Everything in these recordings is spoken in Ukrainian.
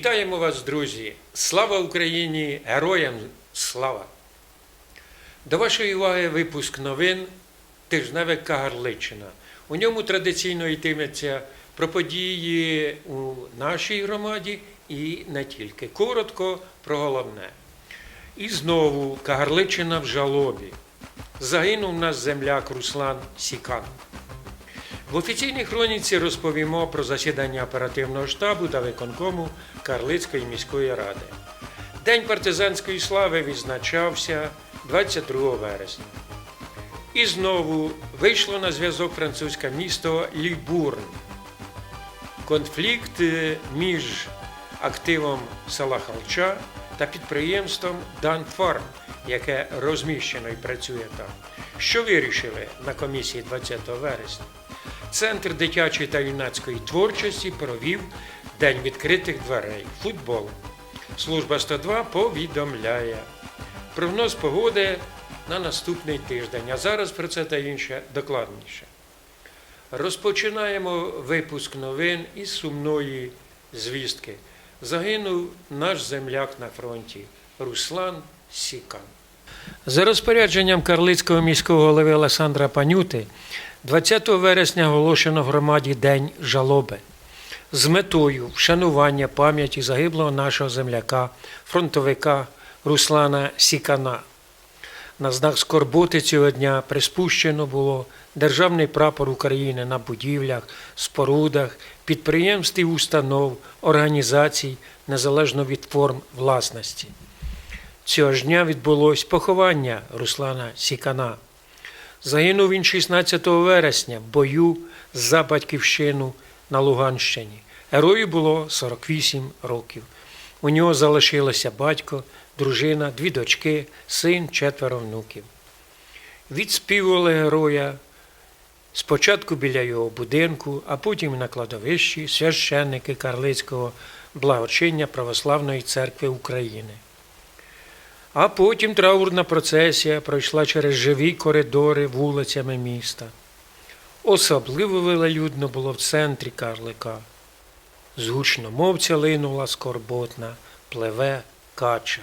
Вітаємо вас, друзі! Слава Україні! Героям слава! До вашої уваги випуск новин тижневик Кагарличина. У ньому традиційно йтиметься про події у нашій громаді і не тільки. Коротко про головне. І знову Кагарличина в жалобі. Загинув наш земляк Руслан Сікан. В офіційній хроніці розповімо про засідання оперативного штабу та виконкому Карлицької міської ради. День партизанської слави відзначався 22 вересня. І знову вийшло на зв'язок французьке місто Лібурн. Конфлікт між активом села Халча та підприємством Данфарм, яке розміщено і працює там. Що вирішили на комісії 20 вересня? Центр дитячої та юнацької творчості провів День відкритих дверей. Футбол. Служба 102 повідомляє. Прогноз погоди на наступний тиждень. А зараз про це та інше докладніше. Розпочинаємо випуск новин із сумної звістки. Загинув наш земляк на фронті Руслан Сікан. За розпорядженням Карлицького міського голови Олександра Панюти 20 вересня оголошено в громаді День жалоби з метою вшанування пам'яті загиблого нашого земляка, фронтовика Руслана Сікана. На знак скорботи цього дня приспущено було державний прапор України на будівлях, спорудах, підприємств і установ, організацій, незалежно від форм власності. Цього ж дня відбулось поховання Руслана Сікана. Загинув він 16 вересня в бою за батьківщину на Луганщині. Герою було 48 років. У нього залишилося батько, дружина, дві дочки, син, четверо внуків. Відспівували героя спочатку біля його будинку, а потім на кладовищі священники Карлицького благочиння Православної церкви України. А потім траурна процесія пройшла через живі коридори вулицями міста. Особливо велелюдно було в центрі Карлика. З гучномовця линула скорботна, пливе кача.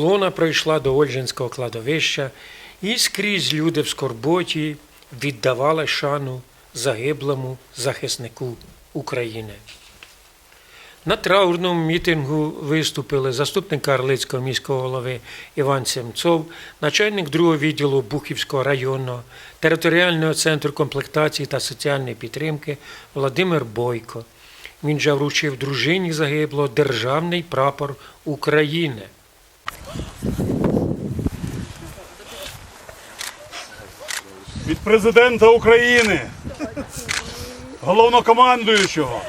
Колона пройшла до Ольжинського кладовища, і скрізь люди в скорботі віддавали шану загиблому захиснику України. На траурному мітингу виступили заступник Карлицького міського голови Іван Семцов, начальник другого відділу Бухівського районного територіального центру комплектації та соціальної підтримки Владимир Бойко. Він же вручив дружині загиблого державний прапор України. Від президента України, головнокомандуючого.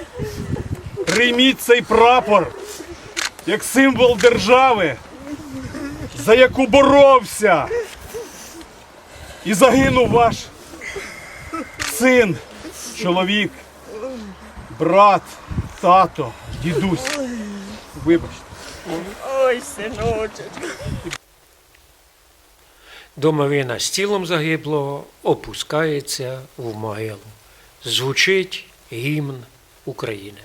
Прийміть цей прапор як символ держави, за яку боровся і загинув ваш син, чоловік, брат, тато, дідусь. Вибачте. Ой, синочечко. Домовина з тілом загиблого опускається в могилу. Звучить гімн України.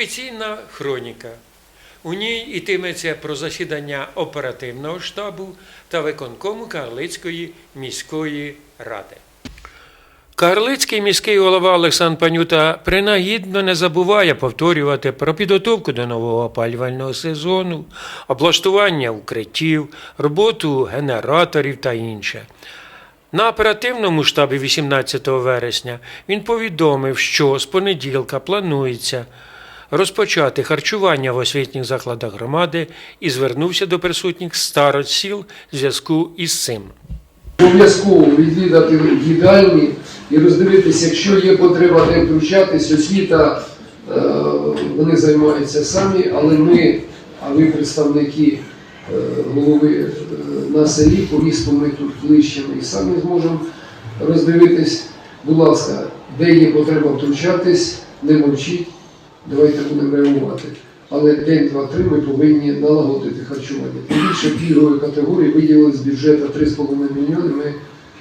Офіційна хроніка. У ній йтиметься про засідання оперативного штабу та виконкому Карлицької міської ради. Карлицький міський голова Олександр Панюта принагідно не забуває повторювати про підготовку до нового опалювального сезону, облаштування укриттів, роботу генераторів та інше. На оперативному штабі 18 вересня він повідомив, що з понеділка планується розпочати харчування в освітніх закладах громади і звернувся до присутніх старост сіл в зв'язку із цим. Обов'язково відвідати їдальні і роздивитися, якщо є потреба де включатись, освіта, е, вони займаються самі, але ми, а ви представники е, голови е, на селі, по місту ми тут ближче, ми і самі зможемо роздивитись. Будь ласка, де є потреба втручатись, не мовчіть, давайте будемо реагувати. Але день, два, три ми повинні налагодити харчування. Тим більше пільгової категорії виділили з бюджету 3,5 мільйони. Ми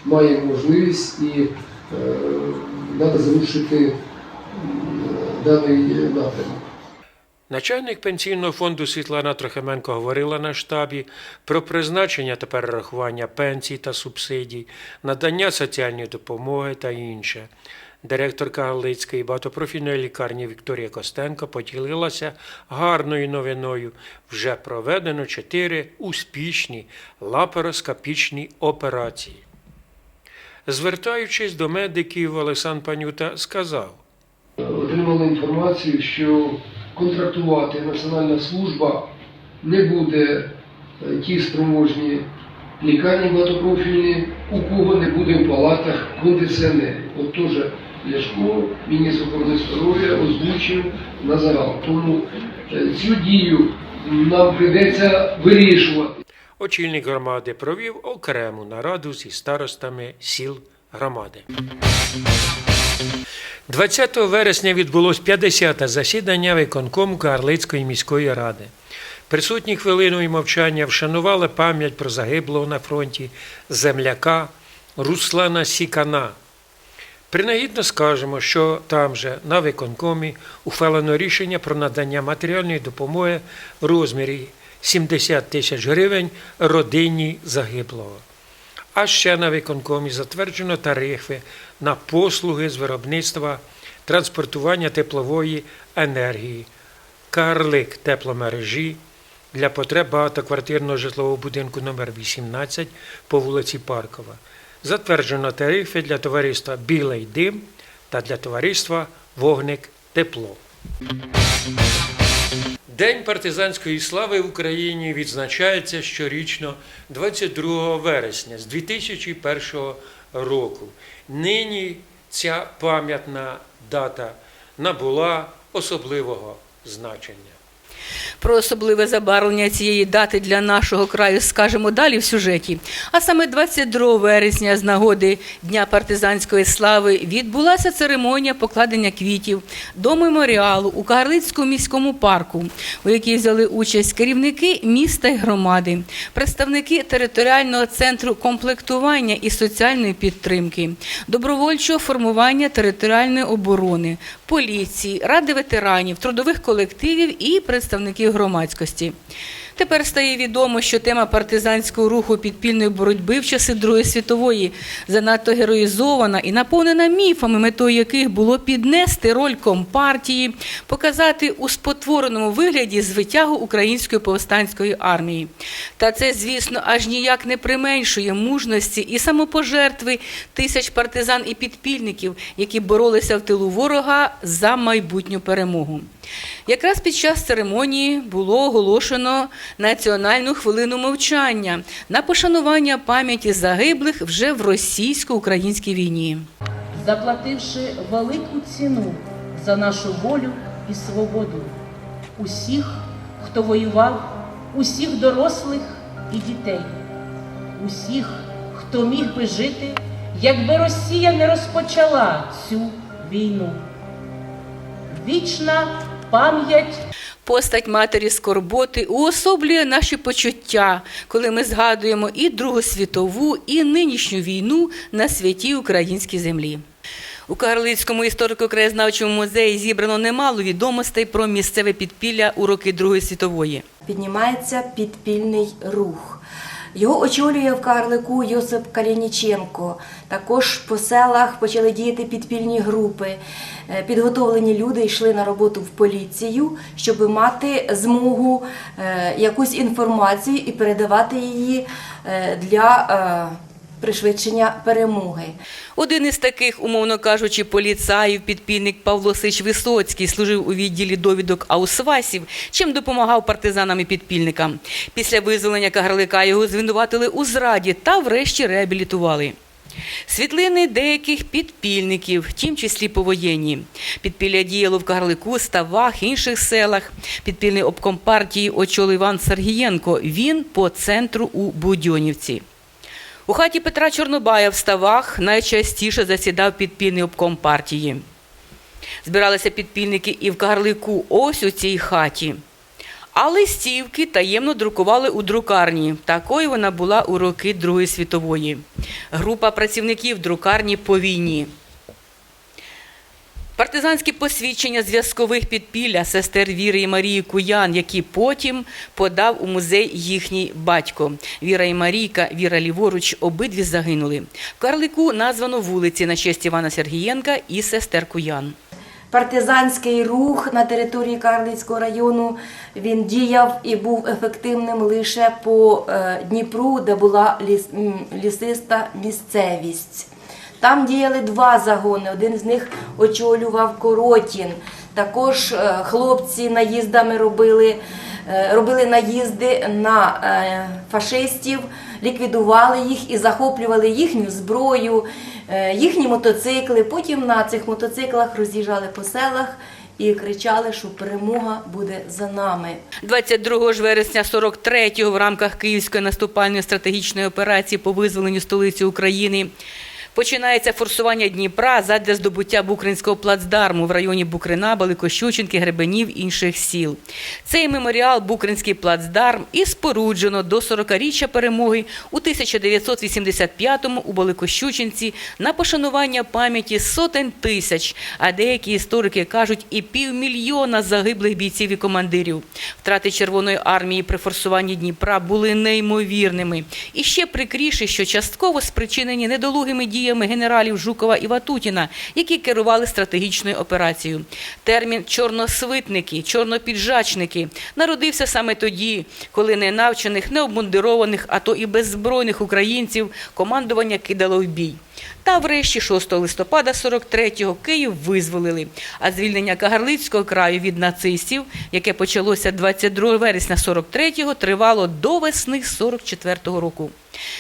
маємо можливість і треба зрушити даний напрямок. Начальник пенсійного фонду Світлана Трохименко говорила на штабі про призначення та перерахування пенсій та субсидій, надання соціальної допомоги та інше. Директорка Галицької багатопрофільної лікарні Вікторія Костенко поділилася гарною новиною. Вже проведено чотири успішні лапароскопічні операції. Звертаючись до медиків, Олександр Панюта сказав. Отримали інформацію, що контрактувати Національна служба не буде е, ті спроможні лікарні багатопрофільні, у кого не буде в палатах кондиціонерів. От теж Ляшко, міністр охорони здоров'я, озвучив на загал. Тому е, цю дію нам прийдеться вирішувати. Очільник громади провів окрему нараду зі старостами сіл громади. 20 вересня відбулось 50-те засідання виконкому Карлицької міської ради. Присутні хвилиною мовчання вшанували пам'ять про загиблого на фронті земляка Руслана Сікана. Принагідно скажемо, що там же на виконкомі ухвалено рішення про надання матеріальної допомоги в розмірі 70 тисяч гривень родині загиблого. А ще на виконкомі затверджено тарифи на послуги з виробництва транспортування теплової енергії, карлик тепломережі для потреб багатоквартирного житлового будинку номер 18 по вулиці Паркова. Затверджено тарифи для товариства Білий дим та для товариства Вогник Тепло. День партизанської слави в Україні відзначається щорічно 22 вересня з 2001 року. Нині ця пам'ятна дата набула особливого значення. Про особливе забарвлення цієї дати для нашого краю скажемо далі в сюжеті. А саме 22 вересня з нагоди Дня партизанської слави відбулася церемонія покладення квітів до меморіалу у Кагарлицькому міському парку, у якій взяли участь керівники міста й громади, представники територіального центру комплектування і соціальної підтримки, добровольчого формування територіальної оборони, поліції, ради ветеранів, трудових колективів і представників громадськості. Тепер стає відомо, що тема партизанського руху підпільної боротьби в часи Другої світової занадто героїзована і наповнена міфами, метою яких було піднести роль компартії, показати у спотвореному вигляді звитягу української повстанської армії. Та це, звісно, аж ніяк не применшує мужності і самопожертви тисяч партизан і підпільників, які боролися в тилу ворога за майбутню перемогу. Якраз під час церемонії було оголошено національну хвилину мовчання на пошанування пам'яті загиблих вже в російсько-українській війні. заплативши велику ціну за нашу волю і свободу. Усіх, хто воював, усіх дорослих і дітей, усіх, хто міг би жити, якби Росія не розпочала цю війну. Вічна пам'ять Постать матері Скорботи уособлює наші почуття, коли ми згадуємо і Другу світову, і нинішню війну на святій українській землі. У Карлицькому історико-краєзнавчому музеї зібрано немало відомостей про місцеве підпілля у роки Другої світової. піднімається підпільний рух. Його очолює в Карлику Йосип Калініченко. Також по селах почали діяти підпільні групи. Е, Підготовлені люди йшли на роботу в поліцію, щоб мати змогу е, якусь інформацію і передавати її е, для пришвидшення перемоги. Один із таких, умовно кажучи, поліцаїв, підпільник Павло Сич Висоцький служив у відділі довідок Аусвасів, чим допомагав партизанам і підпільникам. Після визволення Кагарлика його звинуватили у зраді та врешті реабілітували. Світлини деяких підпільників, в тім числі повоєнні. Підпілля діяло в Кагарлику, Ставах, інших селах. Підпільний обком партії очолив Іван Сергієнко. Він по центру у Будьонівці. У хаті Петра Чорнобая в ставах найчастіше засідав підпільний обком партії. Збиралися підпільники і в Карлику, ось у цій хаті. А листівки таємно друкували у друкарні. Такою вона була у роки Другої світової. Група працівників друкарні по війні. Партизанські посвідчення зв'язкових підпілля сестер Віри і Марії Куян, які потім подав у музей їхній батько. Віра і Марійка, Віра ліворуч, обидві загинули. В Карлику названо вулиці на честь Івана Сергієнка і сестер Куян. Партизанський рух на території Карлицького району він діяв і був ефективним лише по е, Дніпру, де була ліс, лісиста місцевість. Там діяли два загони. Один з них очолював Коротін. Також е, хлопці наїздами робили, е, робили наїзди на е, фашистів, ліквідували їх і захоплювали їхню зброю, їхні мотоцикли. Потім на цих мотоциклах роз'їжджали по селах і кричали, що перемога буде за нами. 22 ж вересня 43-го в рамках Київської наступальної стратегічної операції по визволенню столиці України починається форсування Дніпра задля здобуття Букринського плацдарму в районі Букрина, Баликощучинки, Гребенів інших сіл. Цей меморіал Букринський плацдарм і споруджено до 40-річчя перемоги у 1985-му у Баликощучинці на пошанування пам'яті сотень тисяч, а деякі історики кажуть і півмільйона загиблих бійців і командирів. Втрати Червоної армії при форсуванні Дніпра були неймовірними. І ще прикріше, що частково спричинені недолугими діями генералів Жукова і Ватутіна, які керували стратегічною операцією. Термін чорносвитники, чорнопіджачники народився саме тоді, коли ненавчених, необмундированих, а то і беззбройних українців командування кидало в бій. Та врешті 6 листопада 43-го Київ визволили, а звільнення Кагарлицького краю від нацистів, яке почалося 22 вересня 43-го, тривало до весни 44-го року.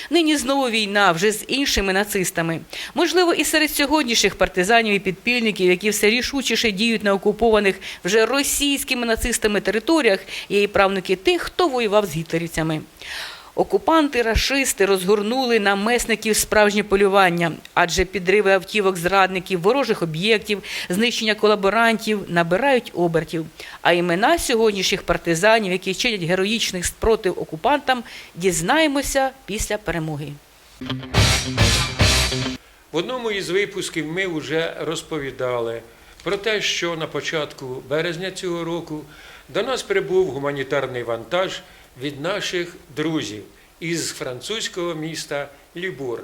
Нині знову війна вже з іншими нацистами. Можливо, і серед сьогоднішніх партизанів і підпільників, які все рішучіше діють на окупованих вже російськими нацистами територіях, є і правнуки тих, хто воював з гітлерівцями. Окупанти, рашисти розгорнули на месників справжнє полювання, адже підриви автівок зрадників, ворожих об'єктів, знищення колаборантів набирають обертів. А імена сьогоднішніх партизанів, які чинять героїчний спротив окупантам, дізнаємося після перемоги. В одному із випусків ми вже розповідали про те, що на початку березня цього року до нас прибув гуманітарний вантаж від наших друзів із французького міста Лібурн.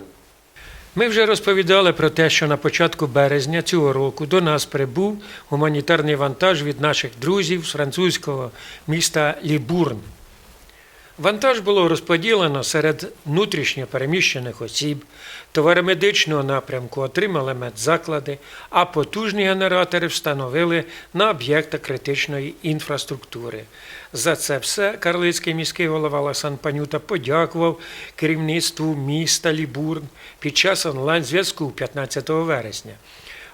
Ми вже розповідали про те, що на початку березня цього року до нас прибув гуманітарний вантаж від наших друзів з французького міста Лібурн. Вантаж було розподілено серед внутрішньо переміщених осіб, товари медичного напрямку отримали медзаклади, а потужні генератори встановили на об'єктах критичної інфраструктури. За це все Карлицький міський голова Ласан Панюта подякував керівництву міста Лібурн під час онлайн-зв'язку 15 вересня.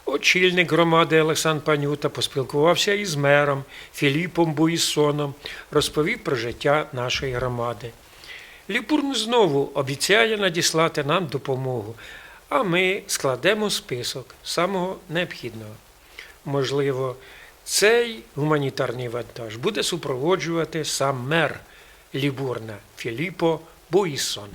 Очільник громади Олександр Панюта поспілкувався із мером Філіпом Буїсоном, розповів про життя нашої громади. Ліпурн знову обіцяє надіслати нам допомогу, а ми складемо список самого необхідного. Можливо, цей гуманітарний вантаж буде супроводжувати сам мер Лібурна Філіпо Буїсон.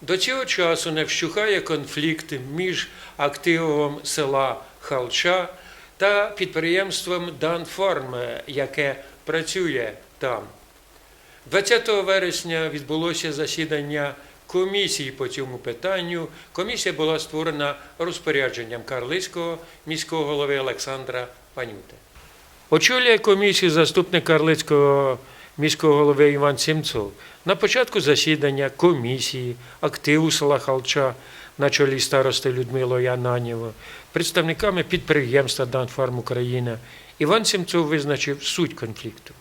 До цього часу не вщухає конфлікт між активом села Халча та підприємством Данфарм, яке працює там. 20 вересня відбулося засідання комісії по цьому питанню. Комісія була створена розпорядженням Карлицького міського голови Олександра Панюти. Очолює комісію заступник Карлицького міського голови Іван Сімцов. На початку засідання комісії активу села Халча на чолі старости Людмилою Ананєво, представниками підприємства Данфарм Україна, Іван Сімцов визначив суть конфлікту.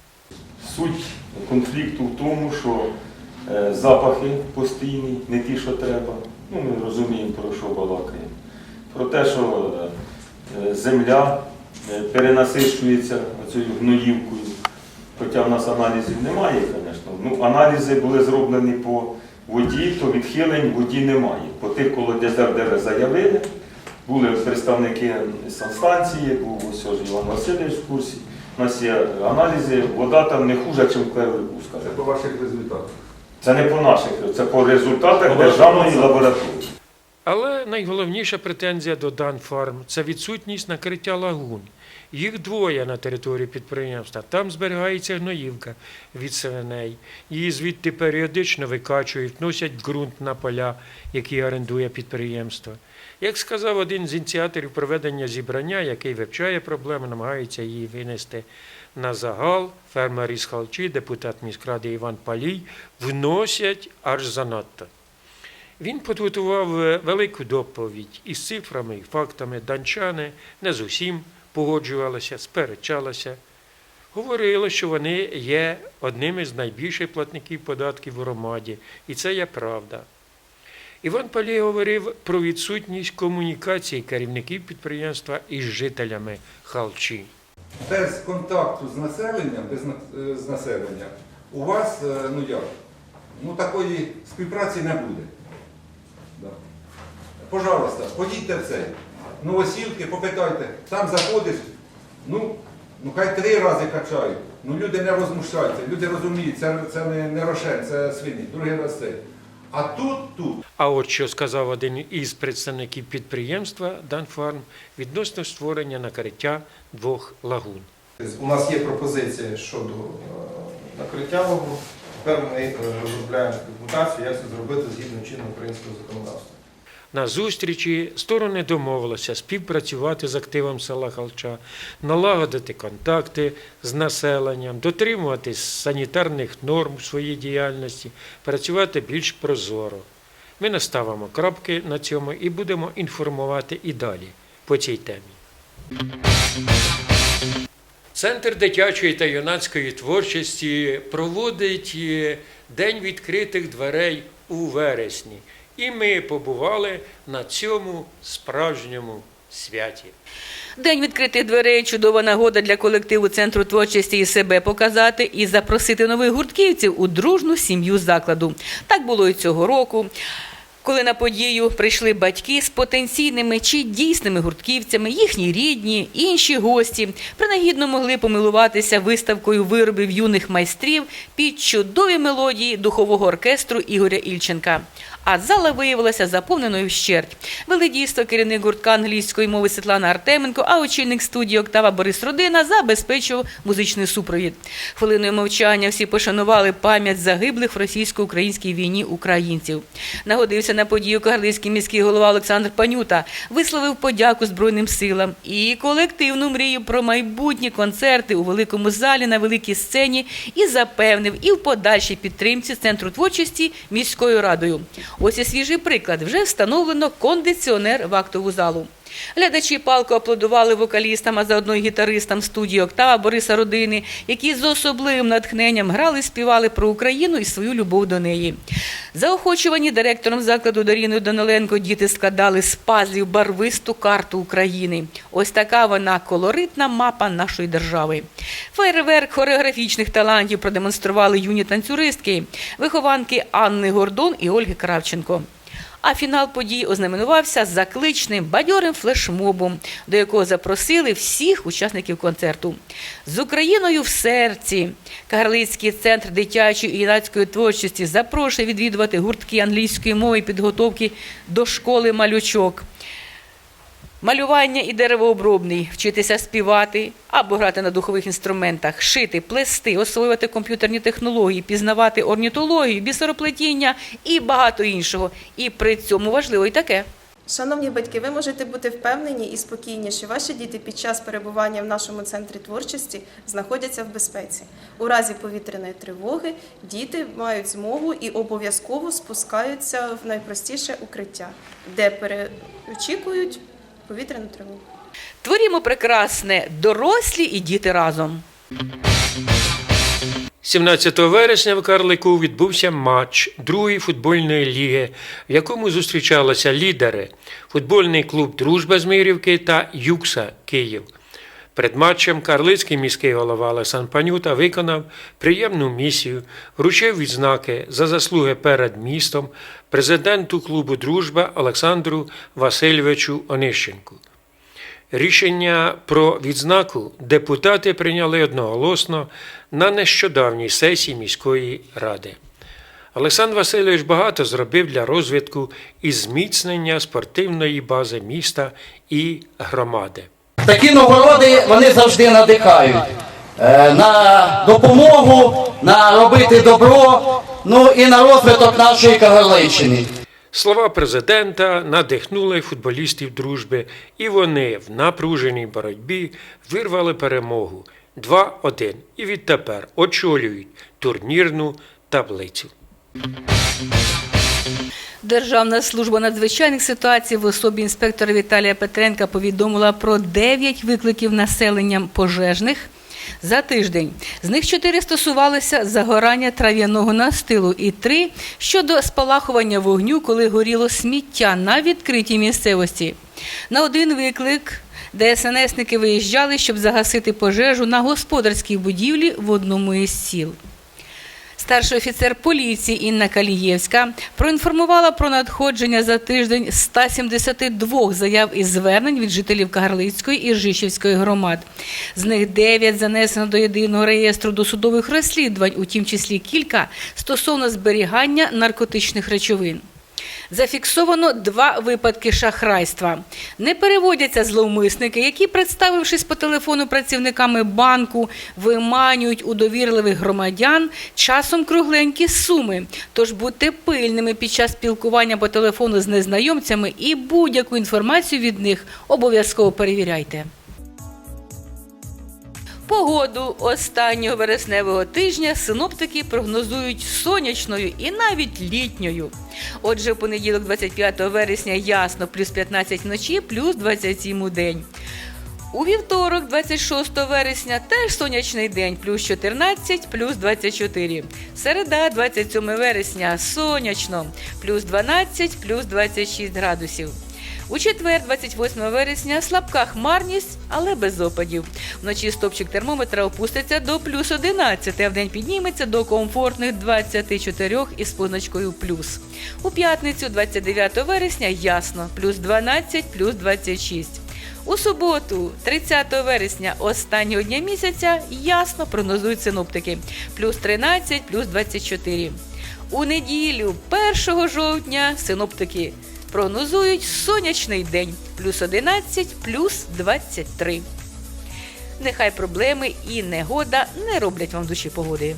Суть конфлікту в тому, що запахи постійні, не ті, що треба. Ну, ми розуміємо, про що балакаємо. Про те, що е, земля е, перенасичується цією гноївкою. Хоча в нас аналізів немає, звісно. Ну, аналізи були зроблені по воді, то відхилень воді немає. По тих колодязях, де ви заявили, були представники санстанції, був ось Іван Васильович в курсі. У нас є аналізи, вода там не хуже, ніж в Кривику, скажімо. по ваших результатах. Це не по наших, це по результатах державної лабораторії. Але найголовніша претензія до Данфарм це відсутність накриття лагун. Їх двоє на території підприємства. Там зберігається гноївка від свиней. Її звідти періодично викачують, носять ґрунт на поля, які орендує підприємство. Як сказав один з ініціаторів проведення зібрання, який вивчає проблему, намагається її винести на загал, фермер із Халчі, депутат міськради Іван Палій, вносять аж занадто. Він підготував е, велику доповідь із цифрами і фактами. Данчани не з усім погоджувалися, сперечалися. Говорили, що вони є одним із найбільших платників податків у громаді, і це є правда. Іван Палій говорив про відсутність комунікації керівників підприємства із жителями Халчі. Без контакту з населенням, без е, з населенням, у вас, е, ну як, ну такої співпраці не буде. Да. Пожалуйста, ходіть в цей. Новосілки, попитайте, там заходиш, ну, ну хай три рази качають. Ну люди не розмущаються, люди розуміють, це, це не, не рошен, це свині, другий раз це. А тут, тут. А от що сказав один із представників підприємства Данфарм відносно створення накриття двох лагун. У нас є пропозиція щодо е, накриття лагун. Тепер ми е, розробляємо документацію, як це зробити згідно чинного українського законодавства. На зустрічі сторони домовилися співпрацювати з активом села Халча, налагодити контакти з населенням, дотримуватись санітарних норм у своїй діяльності, працювати більш прозоро. Ми наставимо крапки на цьому і будемо інформувати і далі по цій темі. Центр дитячої та юнацької творчості проводить е, День відкритих дверей у вересні. І ми побували на цьому справжньому святі. День відкритих дверей чудова нагода для колективу центру творчості і себе показати і запросити нових гуртківців у дружну сім'ю закладу. Так було і цього року. Коли на подію прийшли батьки з потенційними чи дійсними гуртківцями, їхні рідні, інші гості принагідно могли помилуватися виставкою виробів юних майстрів під чудові мелодії духового оркестру Ігоря Ільченка. А зала виявилася заповненою вщерть. Вели дійство керівник гуртка англійської мови Світлана Артеменко, а очільник студії Октава Борис Родина забезпечував музичний супровід. Хвилиною мовчання всі пошанували пам'ять загиблих в російсько-українській війні українців. Нагодився на подію кагарлицький міський голова Олександр Панюта, висловив подяку Збройним силам і колективну мрію про майбутні концерти у великому залі на великій сцені і запевнив і в подальшій підтримці центру творчості міською радою. Ось і свіжий приклад. Вже встановлено кондиціонер в актову залу. Глядачі палко аплодували вокалістам, а заодно й гітаристам студії Октава Бориса Родини, які з особливим натхненням грали, співали про Україну і свою любов до неї. Заохочувані директором закладу Даріною Даниленко діти складали з пазлів барвисту карту України. Ось така вона колоритна мапа нашої держави. Фейерверк хореографічних талантів продемонстрували юні танцюристки, вихованки Анни Гордон і Ольги Кравченко. А фінал подій ознаменувався закличним бадьорим флешмобом, до якого запросили всіх учасників концерту. З Україною в серці Карлицький центр дитячої і юнацької творчості запрошує відвідувати гуртки англійської мови підготовки до школи малючок. Малювання і деревообробний, вчитися співати або грати на духових інструментах, шити, плести, освоювати комп'ютерні технології, пізнавати орнітологію, бісероплетіння і багато іншого. І при цьому важливо і таке. Шановні батьки, ви можете бути впевнені і спокійні, що ваші діти під час перебування в нашому центрі творчості знаходяться в безпеці. У разі повітряної тривоги діти мають змогу і обов'язково спускаються в найпростіше укриття, де переочікують повітряну тривогу. Творімо прекрасне дорослі і діти разом. 17 вересня в Карлику відбувся матч другої футбольної ліги, в якому зустрічалися лідери футбольний клуб Дружба Змирівки та Юкса Київ. Перед матчем Карлицький міський голова Олександр Панюта виконав приємну місію, вручив відзнаки за заслуги перед містом президенту клубу Дружба Олександру Васильовичу Онищенку. Рішення про відзнаку депутати прийняли одноголосно на нещодавній сесії міської ради. Олександр Васильович багато зробив для розвитку і зміцнення спортивної бази міста і громади. Такі нагороди вони завжди надихають Е, на допомогу, на робити добро, ну і на розвиток нашої Кагарличини. Слова президента надихнули футболістів дружби, і вони в напруженій боротьбі вирвали перемогу 2-1 і відтепер очолюють турнірну таблицю. Державна служба надзвичайних ситуацій в особі інспектора Віталія Петренка повідомила про 9 викликів населенням пожежних за тиждень. З них 4 стосувалися загорання трав'яного настилу і 3 щодо спалахування вогню, коли горіло сміття на відкритій місцевості. На один виклик ДСНСники виїжджали, щоб загасити пожежу на господарській будівлі в одному із сіл. Старший офіцер поліції Інна Калієвська проінформувала про надходження за тиждень 172 заяв і звернень від жителів Кагарлицької і Жишівської громад. З них 9 занесено до єдиного реєстру досудових розслідувань, у тім числі кілька стосовно зберігання наркотичних речовин. Зафіксовано два випадки шахрайства. Не переводяться зловмисники, які, представившись по телефону працівниками банку, виманюють у довірливих громадян часом кругленькі суми. Тож будьте пильними під час спілкування по телефону з незнайомцями і будь-яку інформацію від них обов'язково перевіряйте. Погоду останнього вересневого тижня синоптики прогнозують сонячною і навіть літньою. Отже, в понеділок, 25 вересня, ясно, плюс 15 вночі, плюс 27 у день. У вівторок, 26 вересня, теж сонячний день, плюс 14, плюс 24. Середа, 27 вересня, сонячно, плюс 12, плюс 26 градусів. У четвер, 28 вересня, слабка хмарність, але без опадів. Вночі стопчик термометра опуститься до плюс 11, а вдень підніметься до комфортних 24 із позначкою плюс. У п'ятницю, 29 вересня, ясно, плюс 12, плюс 26. У суботу, 30 вересня, останнього дня місяця, ясно прогнозують синоптики. Плюс 13, плюс 24. У неділю, 1 жовтня, синоптики прогнозують сонячний день. Плюс 11, плюс 23. Нехай проблеми і негода не роблять вам душі погоди.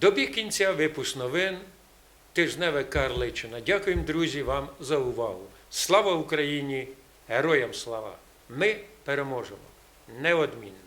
Добіг кінця випуск новин. Тижневе Карличина. Дякуємо, друзі, вам за увагу. Слава Україні! Героям слава! Ми переможемо неодмінно.